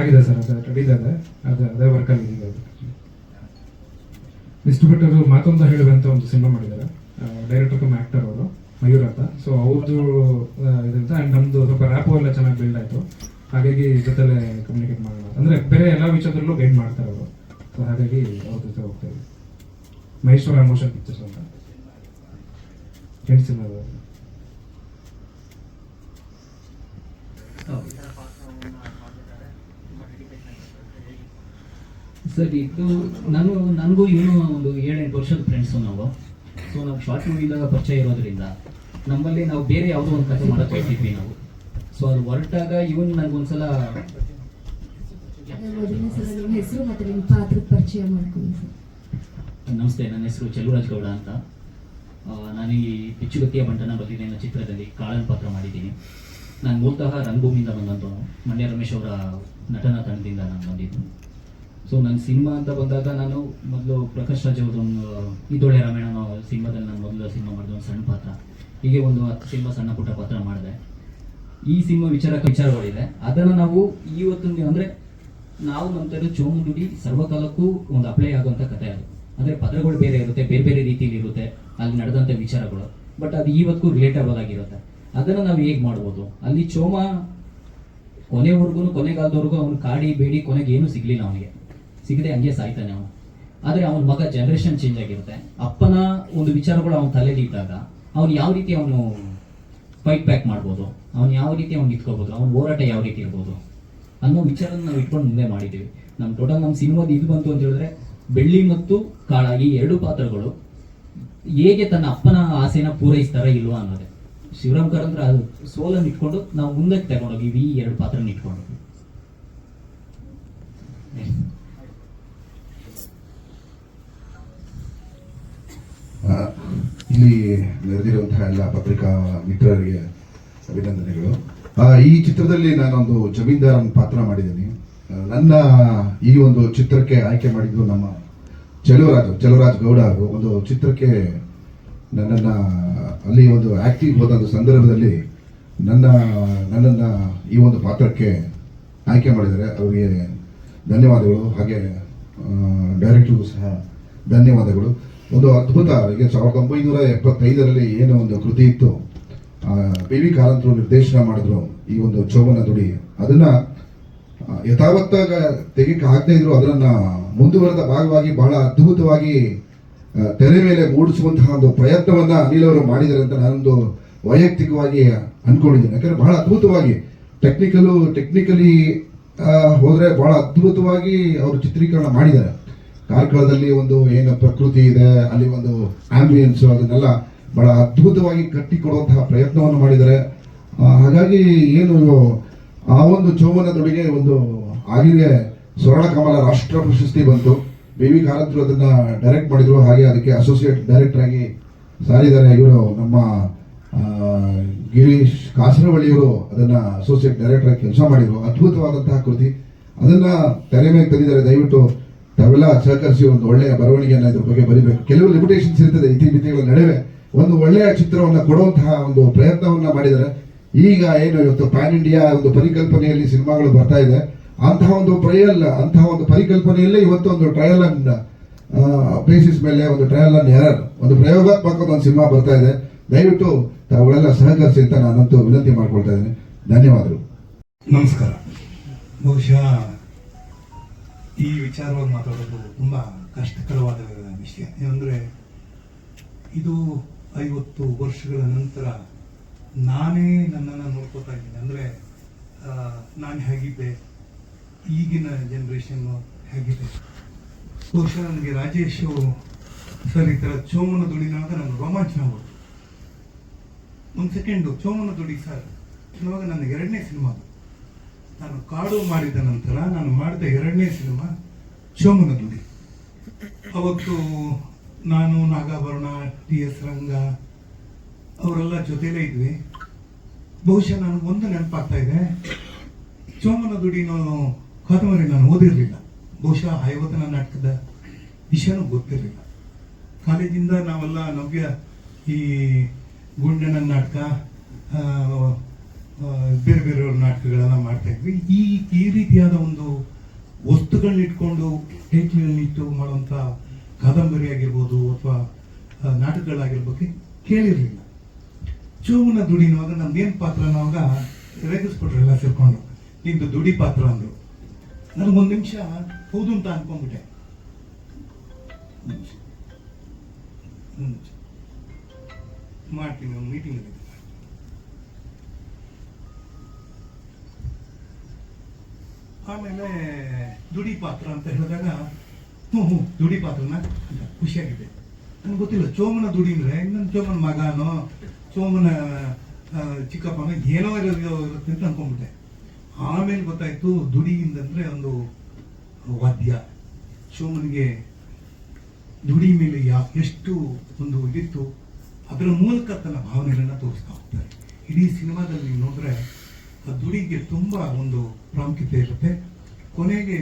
ಆಗಿದೆ ಸರ್, ಅದೇ ರೆಡಿ ಇದೆ ಅದೇ. ಅದೇ ವರ್ಕ್ ಆಗಿದೆ ಡಿಸ್ಟ್ರಿಬ್ಯೂಟರ್ ಮಾತೊಂದು ಹೇಳುವೆ ಹೇಳುವಂತ ಒಂದು ಸಿನಿಮಾ ಮಾಡಿದ್ದಾರೆ. ಡೈರೆಕ್ಟರ್ ಕಮ್ ಆಕ್ಟರ್ ಅವರು, ಮಯೂರ್ ಅಂತ. ಸೊ ಅವ್ರದ್ದು ಇದಂತ ಅಂಡ್ ನಮ್ದು ಸ್ವಲ್ಪ ರ್ಯಾಪು ಎಲ್ಲ ಚೆನ್ನಾಗಿ ಬಿಲ್ಡ್ ಆಯ್ತು. ಹಾಗಾಗಿ ಜೊತೆಲೆ ಕಮ್ಯುನಿಕೇಟ್ ಮಾಡೋಣ. ಅಂದ್ರೆ ಬೇರೆ ಎಲ್ಲ ವಿಚಾರದಲ್ಲೂ ಗೈಡ್ ಮಾಡ್ತಾರೆ ಅವರು. ಸೊ ಹಾಗಾಗಿ ಅವ್ರ ಜೊತೆ ಹೋಗ್ತಾ ಇದ್ವಿ. ಮಹೇಶ್ವರ ಮೋಷನ್ ಪಿಕ್ಚರ್ಸ್ ಅಂತ ಫ್ರೆಂಡ್ಸ್ ಸರ್ ಇದು ನಾನು ನನಗೂ ಇವನು ಒಂದು ಏಳೆಂಟು ವರ್ಷದ ಫ್ರೆಂಡ್ಸು ನಾವು. ಸೊ ನಾವು ಶಾರ್ಟ್ ಮೂವಿದಾಗ ಪರಿಚಯ ಇರೋದ್ರಿಂದ ನಮ್ಮಲ್ಲಿ ನಾವು ಬೇರೆ ಯಾವುದೋ ಒಂದು ಕಥೆ ಮಾಡಕ್ಕೆ ಹೋಗ್ತಿದ್ವಿ ನಾವು. ಸೊ ಅದು ಹೊರಟಾಗ ಇವನ್ ನನಗೊಂದ್ಸಲ ಹೆಸರು ಮತ್ತೆ ನಿಮ್ಮ ಪಾತ್ರದ ಪರಿಚಯ ಸರ್. ನಮಸ್ತೆ, ನನ್ನ ಹೆಸರು ಚೆಲುವರಾಜ್ ಗೌಡ ಅಂತ. ನಾನು ಈ ಪಿಚ್ಚುಗತ್ತಿಯ ಬಂಟನ ಬಂದಿದೆ ಅನ್ನೋ ಚಿತ್ರದಲ್ಲಿ. ಕಾಳನ್ ಪಾತ್ರ ಮಾಡಿದ್ದೀನಿ. ನಾನು ಮೂಲತಃ ರಂಗಭೂಮಿಯಿಂದ ಬಂದಂತ ಮಂಡ್ಯ ರಮೇಶ್ ಅವರ ನಟನ ತಂಡದಿಂದ ನಾನು ಬಂದಿದ್ದು. ಸೊ ನನ್ನ ಸಿನಿಮಾ ಅಂತ ಬಂದಾಗ ನಾನು ಮೊದಲು ಪ್ರಕಾಶ್ ರಾಜ್ ಅವ್ರದ್ದು ಒಂದು ಇದೊಳ್ಳೆ ರಾಮಾಯಣ ಸಿನಿಮಾದಲ್ಲಿ ನಾನು ಮೊದಲು ಸಿನಿಮಾ ಮಾಡಿದ ಒಂದು ಸಣ್ಣ ಪಾತ್ರ. ಹೀಗೆ ಒಂದು ಹತ್ತು ಸಿನಿಮಾ ಸಣ್ಣ ಪುಟ್ಟ ಪಾತ್ರ ಮಾಡಿದೆ. ಈ ಸಿನಿಮಾ ವಿಚಾರ ವಿಚಾರಗಳಿದೆ. ಅದನ್ನು ನಾವು ಇವತ್ತಿನ ಅಂದರೆ ನಾವು ನಮ್ಮ ಚೋಮುಂಡುಡಿ ಸರ್ವಕಾಲಕ್ಕೂ ಒಂದು ಅಪ್ಲೈ ಆಗುವಂಥ ಕಥೆ ಅದು. ಅಂದರೆ ಪದಗಳು ಬೇರೆ ಇರುತ್ತೆ, ಬೇರೆ ಬೇರೆ ರೀತಿಯಲ್ಲಿ ಇರುತ್ತೆ, ಅಲ್ಲಿ ನಡೆದಂಥ ವಿಚಾರಗಳು. ಬಟ್ ಅದು ಇವತ್ತಿಗೂ ರಿಲೇಟಬಲ್ ಆಗಿರುತ್ತೆ ಅದನ್ನು ನಾವು ಹೇಗೆ ಮಾಡ್ಬೋದು? ಅಲ್ಲಿ ಚೋಮ ಕೊನೆವರೆಗೂ ಕೊನೆಗಾಲದವರೆಗೂ ಅವನು ಕಾಡಿ, ಬೇಡಿ, ಕೊನೆಗೆ ಏನೂ ಸಿಗಲಿಲ್ಲ ಅವನಿಗೆ. ಸಿಗದೆ ಹಂಗೆ ಸಾಯ್ತಾನೆ ಅವನು. ಆದರೆ ಅವನ ಮಗ ಜನರೇಷನ್ ಚೇಂಜ್ ಆಗಿರುತ್ತೆ. ಅಪ್ಪನ ಒಂದು ವಿಚಾರಗಳು ಅವನ ತಲೆಯಲ್ಲಿ ಇದ್ದಾಗ, ಅವನು ಯಾವ ರೀತಿ ಅವನು ಫೈಟ್ ಬ್ಯಾಕ್ ಮಾಡ್ಬೋದು? ಅವನು ಯಾವ ರೀತಿ ಅವ್ನು ಇಟ್ಕೋಬೋದು ಅವ್ನ ಹೋರಾಟ ಯಾವ ರೀತಿ ಇರ್ಬೋದು? ಅನ್ನೋ ವಿಚಾರನ ನಾವು ಇಟ್ಕೊಂಡು ಮುಂದೆ ಮಾಡಿದ್ದೀವಿ. ನಮ್ಮ ಟೋಟಲ್ ನಮ್ಮ ಸಿನಿಮಾದ ಇದು ಬಂತು ಅಂತ ಹೇಳಿದ್ರೆ ಬೆಳ್ಳಿ ಮತ್ತು ಕಾಳಾಗಿ ಎರಡು ಪಾತ್ರಗಳು. ಹೇಗೆ ತನ್ನ ಅಪ್ಪನ ಆಸೆನ ಪೂರೈಸ್ತಾರ ಇಲ್ವಾ ಅನ್ನೋದೇ. ಶಿವರಾಮ್ ಕಾರಂತರ ಅದು ಸೋಲನ್ನು ಇಟ್ಕೊಂಡು ನಾವು ಮುಂದಕ್ಕೆ ತಗೊಂಡೋಗಿವಿ, ಈ ಎರಡು ಪಾತ್ರನ ಇಟ್ಕೊಂಡು. ಇಲ್ಲಿ ನೆರೆದಿರುವಂತಹ ಎಲ್ಲ ಪತ್ರಿಕಾ ಮಿತ್ರರಿಗೆ ಅಭಿನಂದನೆಗಳು. ಈ ಚಿತ್ರದಲ್ಲಿ ನಾನೊಂದು ಜಮೀನ್ದಾರನ ಪಾತ್ರ ಮಾಡಿದ್ದೀನಿ. ನನ್ನ ಈ ಒಂದು ಚಿತ್ರಕ್ಕೆ ಆಯ್ಕೆ ಮಾಡಿದ್ದು ನಮ್ಮ ಚಲುವರಾಜ್ ಚಲುವರಾಜ್ ಗೌಡ ಅವರು. ಒಂದು ಚಿತ್ರಕ್ಕೆ ನನ್ನನ್ನು, ಅಲ್ಲಿ ಒಂದು ಆಕ್ಟಿಂಗ್ ಹೋದ ಸಂದರ್ಭದಲ್ಲಿ ನನ್ನ, ನನ್ನನ್ನು ಈ ಒಂದು ಪಾತ್ರಕ್ಕೆ ಆಯ್ಕೆ ಮಾಡಿದ್ದಾರೆ. ಅವರಿಗೆ ಧನ್ಯವಾದಗಳು. ಹಾಗೆ ಡೈರೆಕ್ಟರ್ಗೂ ಸಹ ಧನ್ಯವಾದಗಳು. ಒಂದು ಅದ್ಭುತ ಈಗ ಸಾವಿರದ ಒಂಬೈನೂರ ಎಪ್ಪತ್ತೈದರಲ್ಲಿ ಏನು ಒಂದು ಕೃತಿ ಇತ್ತು. ಬಿ ವಿ ಕಾರಂತರು ನಿರ್ದೇಶನ ಮಾಡಿದ್ರು ಈ ಒಂದು ಚೋಮನ ದುಡಿ ಅದನ್ನ ಯಥಾವತ್ತಾಗ ತೆಗಿಕ್ ಆಗದೆ ಇದ್ರು ಅದನ್ನ ಮುಂದುವರೆದ ಭಾಗವಾಗಿ ಬಹಳ ಅದ್ಭುತವಾಗಿ ತೆರೆ ಮೇಲೆ ಮೂಡಿಸುವಂತಹ ಒಂದು ಪ್ರಯತ್ನವನ್ನ ಅನಿಲ್ ಅವರು ಮಾಡಿದ್ದಾರೆ ಅಂತ ನಾನೊಂದು ವೈಯಕ್ತಿಕವಾಗಿ ಅನ್ಕೊಂಡಿದ್ದೇನೆ. ಯಾಕಂದ್ರೆ ಬಹಳ ಅದ್ಭುತವಾಗಿ ಟೆಕ್ನಿಕಲು ಟೆಕ್ನಿಕಲಿ ಹೋದ್ರೆ ಬಹಳ ಅದ್ಭುತವಾಗಿ ಅವರು ಚಿತ್ರೀಕರಣ ಮಾಡಿದ್ದಾರೆ. ಕಾರ್ಕಳದಲ್ಲಿ ಒಂದು ಏನು ಪ್ರಕೃತಿ ಇದೆ, ಅಲ್ಲಿ ಒಂದು ಆಂಬಿಯನ್ಸ್ ಅದನ್ನೆಲ್ಲ ಬಹಳ ಅದ್ಭುತವಾಗಿ ಕಟ್ಟಿಕೊಡುವಂತಹ ಪ್ರಯತ್ನವನ್ನು ಮಾಡಿದ್ದಾರೆ. ಹಾಗಾಗಿ ಏನು ಆ ಒಂದು ಚೋಮನದೊಳಗೆ ಒಂದು ಆಗಿಗೆ ಸ್ವರ್ಣ ಕಮಲ ರಾಷ್ಟ್ರ ಪ್ರಶಸ್ತಿ ಬಂತು. ಬಿ ವಿ ಕಾರಂತರು ಅದನ್ನ ಡೈರೆಕ್ಟ್ ಮಾಡಿದ್ರು. ಹಾಗೆ ಅದಕ್ಕೆ ಅಸೋಸಿಯೇಟ್ ಡೈರೆಕ್ಟರ್ ಆಗಿ ಸಾರಿದ್ದಾರೆ ಇವರು ನಮ್ಮ ಗಿರೀಶ್ ಕಾಸರವಳ್ಳಿಯವರು ಅದನ್ನ ಅಸೋಸಿಯೇಟ್ ಡೈರೆಕ್ಟರ್ ಆಗಿ ಕೆಲಸ ಮಾಡಿದ್ರು. ಅದ್ಭುತವಾದಂತಹ ಕೃತಿ. ಅದನ್ನ ತೆರೆ ಮೇಲೆ ತಂದಿದ್ದಾರೆ ದಯವಿಟ್ಟು ತಾವೆಲ್ಲ ಸಹಕರಿಸಿ ಒಂದು ಒಳ್ಳೆಯ ಬರವಣಿಗೆಯನ್ನು ಇದ್ರ ಬಗ್ಗೆ ಬರಿಬೇಕು. ಕೆಲವು ಲಿಮಿಟೇಷನ್ಸ್ ಇರ್ತದೆ. ಇತಿಮಿತಿಗಳ ನಡುವೆ ಒಂದು ಒಳ್ಳೆಯ ಚಿತ್ರವನ್ನ ಕೊಡುವಂತಹ ಒಂದು ಪ್ರಯತ್ನವನ್ನ ಮಾಡಿದ್ದಾರೆ. ಈಗ ಏನು, ಇವತ್ತು ಪ್ಯಾನ್ ಇಂಡಿಯಾ ಒಂದು ಪರಿಕಲ್ಪನೆಯಲ್ಲಿ ಸಿನಿಮಾಗಳು ಬರ್ತಾ ಇದೆ. ಅಂತಹ ಒಂದು ಟ್ರಯಲ್ ಅಂತಹ ಒಂದು ಪರಿಕಲ್ಪನೆಯಲ್ಲೇ ಇವತ್ತು ಒಂದು ಟ್ರಯಲ್ ಅಂಡ್ ಬೇಸಿಸ್ ಮೇಲೆ ಒಂದು ಟ್ರಯಲ್ ಅಂಡ್ ಎರರ್ ಒಂದು ಪ್ರಯೋಗಾತ್ಮಕ ಒಂದು ಸಿನಿಮಾ ಬರ್ತಾ ಇದೆ. ದಯವಿಟ್ಟು ತಾವುಗಳೆಲ್ಲ ಸಹಕರಿಸಿ ಅಂತ ನಾನಂತೂ ವಿನಂತಿ ಮಾಡ್ಕೊಳ್ತಾ ಇದ್ದೇನೆ. ಧನ್ಯವಾದಗಳು. ನಮಸ್ಕಾರ. ಬಹುಶಃ ಈ ವಿಚಾರವಾಗಿ ಮಾತಾಡೋದು ತುಂಬ ಕಷ್ಟಕರವಾದ ವಿಷಯ. ಏನಂದರೆ ಇದು ಐವತ್ತು ವರ್ಷಗಳ ನಂತರ ನಾನೇ ನನ್ನನ್ನು ನೋಡ್ಕೋತಾ ಇದ್ದೀನಿ. ಅಂದರೆ ನಾನು ಹೇಗಿದ್ದೆ, ಈಗಿನ ಜನ್ರೇಷನ್ನು ಹೇಗಿದೆ. ಬಹುಶಃ ನನಗೆ ರಾಜೇಶ್ ಸರ್ ಈ ಥರ ಚೋಮನ ದುಡಿನಾಗ ನಾನು ರೋಮಾಂಚನ ಒಂದು ಸೆಕೆಂಡು ಚೋಮನ ದುಡಿ ಸರ್. ಇವಾಗ ನನ್ನ ಎರಡನೇ ಸಿನಿಮಾ ನಾನು ಕಾಡು ಮಾಡಿದ ನಂತರ ನಾನು ಮಾಡಿದ ಎರಡನೇ ಸಿನಿಮಾ ಚೋಮನ ದುಡಿ. ಅವತ್ತು ನಾನು ನಾಗಾಭರಣ, ಟಿ ಎಸ್ ರಂಗ ಅವರೆಲ್ಲ ಜೊತೆಲೇ ಇದ್ವಿ. ಬಹುಶಃ ನಾನು ಒಂದು ನೆನಪಾಗ್ತಾ ಇದೆ. ಚೋಮನ ದುಡಿ ನಾನು ಕಾದಂಬರಿ ನಾನು ಓದಿರಲಿಲ್ಲ. ಬಹುಶಃ ಐವತ್ತನ ನಾಟಕದ ವಿಷಯನೂ ಗೊತ್ತಿರಲಿಲ್ಲ. ಕಾಲೇಜಿಂದ ನಾವೆಲ್ಲ ನವ್ಯ ಈ ಗುಂಡನ ನಾಟಕ ಬೇರೆ ಬೇರೆಯವ್ರ ನಾಟಕಗಳೆಲ್ಲ ಮಾಡ್ತಾ ಇದ್ವಿ. ಈ ಈ ರೀತಿಯಾದ ಒಂದು ವಸ್ತುಗಳನ್ನ ಇಟ್ಕೊಂಡು ಟೈಟ್ಲ್ಗಳನ್ನಿಟ್ಟು ಮಾಡುವಂಥ ಕಾದಂಬರಿ ಆಗಿರ್ಬೋದು ಅಥವಾ ನಾಟಕಗಳಾಗಿರ್ಬೇಕು ಕೇಳಿರಲಿಲ್ಲ. ಚೋಮನ ದುಡಿನವಾಗ ನಮ್ದೇನು ಪಾತ್ರ ಅನ್ನೋವಾಗ ರೇಗಿಸ್ಬಿಟ್ರು ಎಲ್ಲ ಸೇರ್ಕೊಂಡು ನಿಂದು ದುಡಿ ಪಾತ್ರ ಅಂದ್ರು. ನನಗೊಂದು ನಿಮಿಷ ಹೌದು ಅಂತ ಅನ್ಕೊಂಡ್ಬಿಟ್ಟೆ. ಮಾಡ್ತೀನಿ, ಒಂದು ಮೀಟಿಂಗ್ ಇದೆ ಆಮೇಲೆ ದುಡಿ ಪಾತ್ರ ಅಂತ ಹೇಳಿದಾಗ ಹ್ಞೂ ಹ್ಞೂ ದುಡಿ ಪಾತ್ರನ? ಅಂತ ಖುಷಿಯಾಗಿದೆ ನನಗೆ ಗೊತ್ತಿಲ್ಲ ಚೋಮನ ದುಡಿ ಅಂದರೆ ಇನ್ನೊಂದು ಚೋಮನ ಮಗನೋ? ಚೋಮನ ಚಿಕ್ಕಪ್ಪನ ಏನೋ ಇರೋ ಇರುತ್ತೆ ಅಂತ ಅನ್ಕೊಂಡ್ಬಿಟ್ಟೆ. ಆಮೇಲೆ ಗೊತ್ತಾಯ್ತು ದುಡಿಯಿಂದಂದ್ರೆ ಒಂದು ವಾದ್ಯ. ಸೋಮನಿಗೆ ದುಡಿ ಮೇಲೆ ಯಾ, ಎಷ್ಟು ಒಂದು ಇದಿತ್ತು, ಅದರ ಮೂಲಕ ತನ್ನ ಭಾವನೆಗಳನ್ನ ತೋರಿಸ್ತಾ ಹೋಗ್ತಾರೆ. ಇಡೀ ಸಿನಿಮಾದಲ್ಲಿ ನೋಡಿದ್ರೆ ಆ ದುಡಿಗೆ ತುಂಬ ಒಂದು ಪ್ರಾಮುಖ್ಯತೆ ಇರುತ್ತೆ. ಕೊನೆಗೆ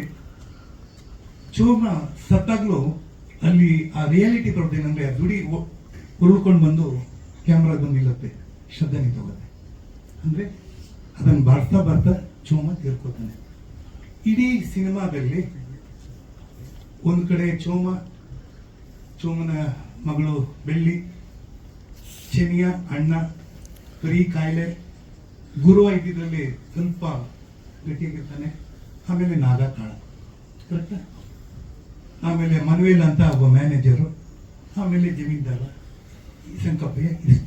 ಚೋಮ ಸತ್ತಾಗ್ಲೂ ಅಲ್ಲಿ ಆ ರಿಯಾಲಿಟಿ ಬರೋದೇನಂದ್ರೆ ಆ ದುಡಿ ಉಳ್ಕೊಂಡು ಬಂದು ಕ್ಯಾಮ್ರಾ ಬಂದು ನಿಲ್ಲುತ್ತೆ ಶಬ್ದ ನಿಂತೋಗುತ್ತೆ ಅಂದ್ರೆ ಅದನ್ನು ಬರ್ತಾ ಬರ್ತಾ ಚೋಮ ತೀರ್ಕೋತಾನೆ. ಇಡೀ ಸಿನಿಮಾದಲ್ಲಿ ಒಂದು ಕಡೆ ಚೋಮ ಚೋಮನ ಮಗಳು ಬೆಳ್ಳಿ ಚೆನಿಯ ಅಣ್ಣ ಕರಿ ಕಾಯಿಲೆ ಗುರು ಇದ್ದಿದ್ರಲ್ಲಿ ಸ್ವಲ್ಪ ಗಟ್ಟಿಯಾಗಿರ್ತಾನೆ, ಆಮೇಲೆ ನಾಗ ಕಾಳ ಕರೆಕ್ಟಾ ಆಮೇಲೆ ಮನ್ವೇಲ್ ಅಂತ ಒಬ್ಬ ಮ್ಯಾನೇಜರು ಆಮೇಲೆ ಜಮೀನ್ದಾರ.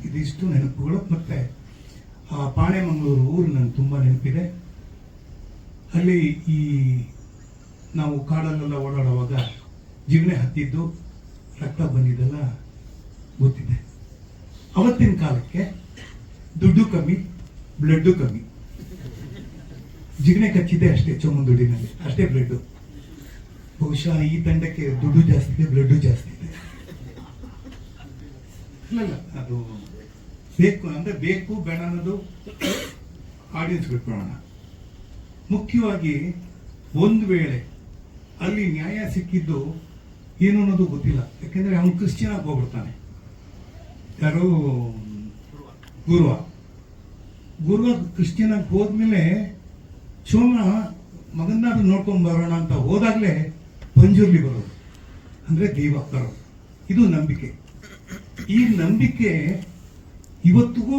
ಇದಿಷ್ಟು ನೆನಪುಗಳು ಮತ್ತೆ, ಆ ಪಾಣೆಮಂಗಳೂರು ಊರು ನನಗೆ ತುಂಬ ನೆನಪಿದೆ. ಅಲ್ಲಿ ಈ ನಾವು ಕಾಡಲ್ಲೆಲ್ಲ ಓಡಾಡುವಾಗ ಜೀವನೇ ಹತ್ತಿದ್ದು, ರಕ್ತ ಬಂದಿದ್ದೆಲ್ಲ ಗೊತ್ತಿದೆ. ಅವತ್ತಿನ ಕಾಲಕ್ಕೆ ದುಡ್ಡು ಕಮ್ಮಿ, ಬ್ಲಡ್ಡು ಕಮ್ಮಿ. ಜಿಗಣೆ ಕಚ್ಚಿದೆ ಅಷ್ಟೇ ಚೋಮಂದುಡಿನಲ್ಲಿ ಅಷ್ಟೇ ಬ್ಲಡ್ಡು. ಬಹುಶಃ ಈ ತಂಡಕ್ಕೆ ದುಡ್ಡು ಜಾಸ್ತಿ ಇದೆ, ಬ್ಲಡ್ಡು ಜಾಸ್ತಿ. ಅದು ಬೇಕು ಅಂದರೆ ಬೇಕು, ಬೇಡ ಅನ್ನೋದು ಆಡಿಯನ್ಸ್ ಬಿಟ್ಕೊಳ್ಳೋಣ. ಮುಖ್ಯವಾಗಿ ಒಂದು ವೇಳೆ ಅಲ್ಲಿ ನ್ಯಾಯ ಸಿಕ್ಕಿದ್ದು ಏನು ಅನ್ನೋದು ಗೊತ್ತಿಲ್ಲ. ಯಾಕೆಂದರೆ ಅವನು ಕ್ರಿಶ್ಚಿಯನ್ ಆಗಿ ಹೋಗ್ಬಿಡ್ತಾನೆ. ಯಾರು? ಗುರುವ. ಗುರುವ ಕ್ರಿಶ್ಚಿಯನ್ ಆಗಿ ಹೋದ್ಮೇಲೆ ಸೋಮ ಮಗನಾದ್ರು ನೋಡ್ಕೊಂಡ್ ಬರೋಣ ಅಂತ ಹೋದಾಗಲೇ ಪಂಜುರ್ಲಿ ಬರೋದು. ಅಂದ್ರೆ ದೇವ ಇದು ನಂಬಿಕೆ. ಈ ನಂಬಿಕೆ ಇವತ್ತಿಗೂ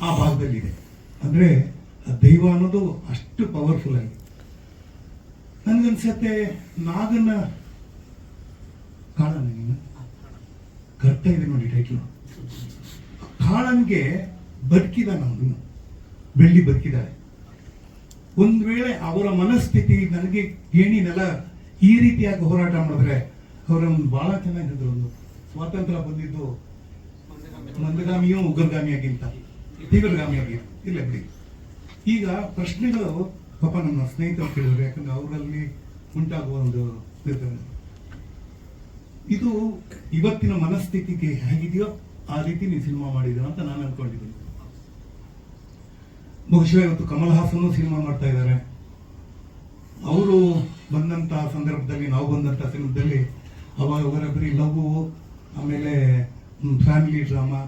ಆ ಭಾಗದಲ್ಲಿದೆ. ಅಂದ್ರೆ ಆ ದೈವ ಅನ್ನೋದು ಅಷ್ಟು ಪವರ್ಫುಲ್ ಆಗಿ. ನನ್ಗನ್ಸತ್ತೆ ನಾಗನ್ನ ಕಾಳನ ನೀನು? ಕರ್ತ ಇದೆ ನೋಡಿ ಟೈಟ್ಲು ಕಾಳನ್ಗೆ ಬದುಕಿದ ಅವನು. ಬೆಳ್ಳಿ ಬದುಕಿದ್ದಾರೆ ಒಂದ್ ವೇಳೆ ಅವರ ಮನಸ್ಥಿತಿ ನನಗೆ ಗೇಣಿನೆಲ್ಲ ಈ ರೀತಿಯಾಗಿ ಹೋರಾಟ ಮಾಡಿದ್ರೆ ಅವರೊಂದು ಬಹಳ ಚೆನ್ನಾಗಿದ್ರು ಒಂದು ಸ್ವಾತಂತ್ರ್ಯ ಬಂದಿದ್ದು ಮಂದಗಾಮಿಯೂ ಉಗ್ರಗಾಮಿಯಾಗಿಂತ ತೀವ್ರಗಾಮಿಯಾಗಿ ಇಲ್ಲ, ಬಿಡಿ. ಈಗ ಪ್ರಶ್ನೆಗಳು ಪಾಪ ನನ್ನ ಸ್ನೇಹಿತರು ಕೇಳಿದ್ರು, ಯಾಕಂದ್ರೆ ಅವರಲ್ಲಿ ಉಂಟಾಗುವ ಒಂದು. ಇದು ಇವತ್ತಿನ ಮನಸ್ಥಿತಿಗೆ ಹೇಗಿದೆಯೋ ಆ ರೀತಿ ನೀವು ಸಿನಿಮಾ ಮಾಡಿದ್ರು ಅಂತ ನಾನು ಅನ್ಕೊಂಡಿದ್ದೀನಿ. ಬಹುಶಃ ಇವತ್ತು ಕಮಲ್ ಹಾಸನ್ ಸಿನಿಮಾ ಮಾಡ್ತಾ ಇದ್ದಾರೆ. ಅವರು ಬಂದಂತಹ ಸಂದರ್ಭದಲ್ಲಿ, ನಾವು ಬಂದಂತಹ ಸಿನಿಮಾದಲ್ಲಿ ಅವಾಗ ಅವರ ಬರೀ ಲವ್ ಆಮೇಲೆ ಫ್ಯಾಮಿಲಿ ಡ್ರಾಮಾ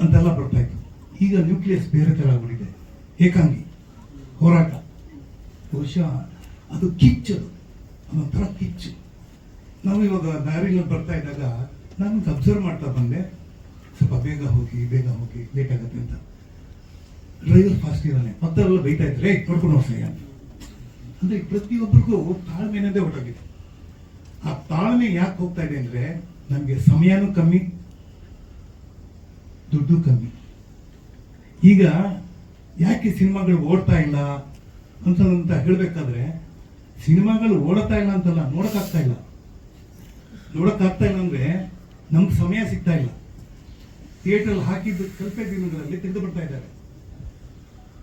ಅಂತೆಲ್ಲ ಬರ್ತಾ ಇತ್ತು. ಈಗ ನ್ಯೂಕ್ಲಿಯಸ್ ಬೇರೆ ತರ ಆಗ್ಬಿಟ್ಟಿದೆ. ಏಕಾಂಗಿ, ಹೋರಾಟ. ಬಹುಶಃ ಅದು ಕಿಚ್ಚು. ಅದೊಂಥರ ಕಿಚ್ಚು. ನಾವು ಇವಾಗ ದಾರಿನಲ್ಲಿ ಬರ್ತಾ ಇದ್ದಾಗ ನಾನು ಅಬ್ಸರ್ವ್ ಮಾಡ್ತಾ ಬಂದೆ. ಸ್ವಲ್ಪ ಬೇಗ ಹೋಗಿ ಬೇಗ ಹೋಗಿ ಲೇಟ್ ಆಗುತ್ತೆ ಅಂತ. ಡ್ರೈವರ್ ಫಾಸ್ಟ್ ಇದ್ದಾನೆ. ಪಕ್ಕದಲ್ಲ ಬೈತಾ ಇದ್ರೆ ನೋಡ್ಕೊಂಡು ಹೋಗ್ತಾ ಅಂತ ಅಂದ್ರೆ ಪ್ರತಿಯೊಬ್ಬರಿಗೂ ತಾಳ್ಮೆ ಅನ್ನೋದೇ ಹೊರಟೋಗಿದೆ. ಆ ತಾಳ್ಮೆ ಯಾಕೆ ಹೋಗ್ತಾ ಇದೆ ಅಂದ್ರೆ ನಮ್ಗೆ ಸಮಯನೂ ಕಮ್ಮಿ, ದುಡ್ಡು ಕಮ್ಮಿ. ಈಗ ಯಾಕೆ ಸಿನಿಮಾಗಳು ಓಡ್ತಾ ಇಲ್ಲ ಅಂತ ಹೇಳಬೇಕಾದ್ರೆ, ಸಿನಿಮಾಗಳು ಓಡ್ತಾ ಇಲ್ಲ ಅಂತಲ್ಲ, ನೋಡೋಕ್ಕಾಗ್ತಾ ಇಲ್ಲ. ನೋಡೋಕ್ಕಾಗ್ತಾ ಇಲ್ಲ ಅಂದ್ರೆ ನಮ್ಗೆ ಸಮಯ ಸಿಗ್ತಾ ಇಲ್ಲ. ಥಿಯೇಟರ್ ಹಾಕಿದ್ದು ಸ್ವಲ್ಪ ದಿನಗಳಲ್ಲಿ ತೆಗೆದು ಬಿಡ್ತಾ ಇದ್ದಾರೆ.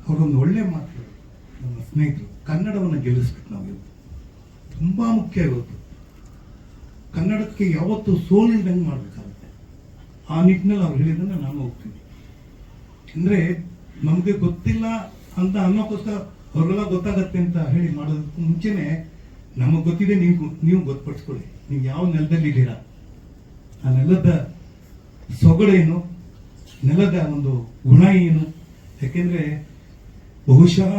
ಅವರೊಂದು ಒಳ್ಳೆ ಮಾತು ನಮ್ಮ ಸ್ನೇಹಿತರು ಕನ್ನಡವನ್ನು ಗೆಲ್ಲಿಸ್ಬೇಕು ನಾವು ಇವತ್ತು. ತುಂಬಾ ಮುಖ್ಯ ಇವತ್ತು. ಕನ್ನಡಕ್ಕೆ ಯಾವತ್ತು ಸೋಲಿಲ್ದಂಗೆ ಮಾಡಬೇಕಾಗುತ್ತೆ. ಆ ನಿಟ್ಟಿನಲ್ಲಿ ಅವ್ರು ಹೇಳಿದ್ದನ್ನ ನಾನು ಹೋಗ್ತೀನಿ ಅಂದ್ರೆ ನಮಗೆ ಗೊತ್ತಿಲ್ಲ ಅಂತ ಅನ್ನೋಕ್ಕೋಸ್ಕರ ಅವ್ರಿಗೆಲ್ಲ ಗೊತ್ತಾಗತ್ತೆ ಅಂತ ಹೇಳಿ ಮಾಡೋದಕ್ಕೂ ಮುಂಚೆನೆ ನಮಗೆ ಗೊತ್ತಿದೆ ನೀವು ನೀವು ಗೊತ್ತುಪಡಿಸ್ಕೊಳ್ಳಿ. ನೀವು ಯಾವ ನೆಲದಲ್ಲಿ ಇದ್ದೀರಾ? ಆ ನೆಲದ ಸೊಗಡೇನು ನೆಲದ ಒಂದು ಗುಣ ಏನು? ಯಾಕೆಂದ್ರೆ ಬಹುಶಃ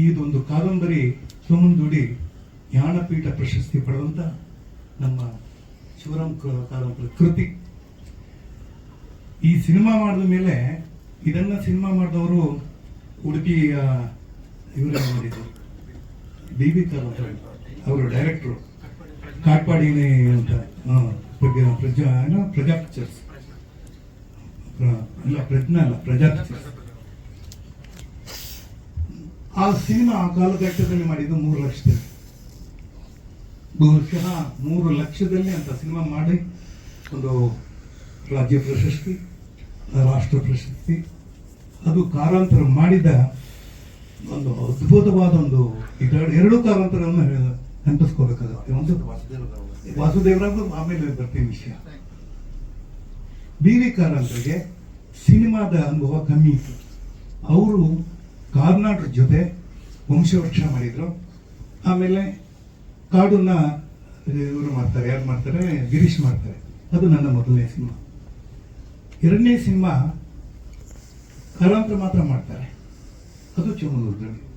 ಈದೊಂದು ಕಾದಂಬರಿ ದುಡಿ ಜ್ಞಾನಪೀಠ ಪ್ರಶಸ್ತಿ ಪಡೆದಂತ ನಮ್ಮ ಶಿವರಾಮ್ ಕಾರಂಪುರ ಕೃತಿ. ಈ ಸಿನಿಮಾ ಮಾಡಿದ ಮೇಲೆ ಇದನ್ನ ಸಿನಿಮಾ ಮಾಡಿದವರು ಉಡುಪಿ ಇವರ ಮಾಡಿದ್ರು? ಡಿ ಬಿ ಅವರು ಡೈರೆಕ್ಟ್ರು. ಕಾಟ್ಪಾಡಿನೇ ಅಂತ ಪ್ರಜಾ ಏನೋ ಪ್ರಜಾ ಪಿಕ್ಚರ್ಸ್. ಇಲ್ಲ ಪ್ರಜ್ಞಾ ಅಲ್ಲ, ಪ್ರಜಾ ಪಿಕ್ಚರ್ಸ್. ಆ ಸಿನಿಮಾ ಆ ಕಾಲಘಟ್ಟದಲ್ಲಿ ಮಾಡಿದ್ದು ಮೂರು ಲಕ್ಷದಲ್ಲಿ ಬಹುಶಃ ಮೂರು ಲಕ್ಷದಲ್ಲಿ ಅಂತ ಸಿನಿಮಾ ಮಾಡಿ ಒಂದು ರಾಜ್ಯ ಪ್ರಶಸ್ತಿ ರಾಷ್ಟ್ರ ಪ್ರಶಸ್ತಿ. ಅದು ಕಾರಾಂತರ ಮಾಡಿದ ಒಂದು ಅದ್ಭುತವಾದ ಒಂದು ಇದೆರಡು ಎರಡು ಕಾರಾಂತರವನ್ನು ನೆನಪಿಸ್ಕೋಬೇಕಾಗುತ್ತೆ. ಒಂದು ವಾಸುದೇವರಾಗ ಆಮೇಲೆ ಬರ್ತೀನಿ ವಿಷಯ. ಬಿ ವಿ ಕಾರಂತರಿಗೆ ಸಿನಿಮಾದ ಅನುಭವ ಕಮ್ಮಿ ಇತ್ತು. ಅವರು ಕಾರ್ನಾಟಕ ಜೊತೆ ವಂಶವೃಕ್ಷ ಮಾಡಿದ್ರು. ಆಮೇಲೆ ಕಾಡನ್ನ ಇವರು ಮಾಡ್ತಾರೆ, ಯಾರು ಮಾಡ್ತಾರೆ? ಗಿರೀಶ್ ಮಾಡ್ತಾರೆ. ಅದು ನನ್ನ ಮೊದಲನೇ ಸಿನಿಮಾ. ಎರಡನೇ ಸಿನಿಮಾ ಕಾಲಾಂತರ ಮಾತ್ರ ಮಾಡ್ತಾರೆ. ಅದು ಚೋಮನೂರ್ದಲ್ಲಿ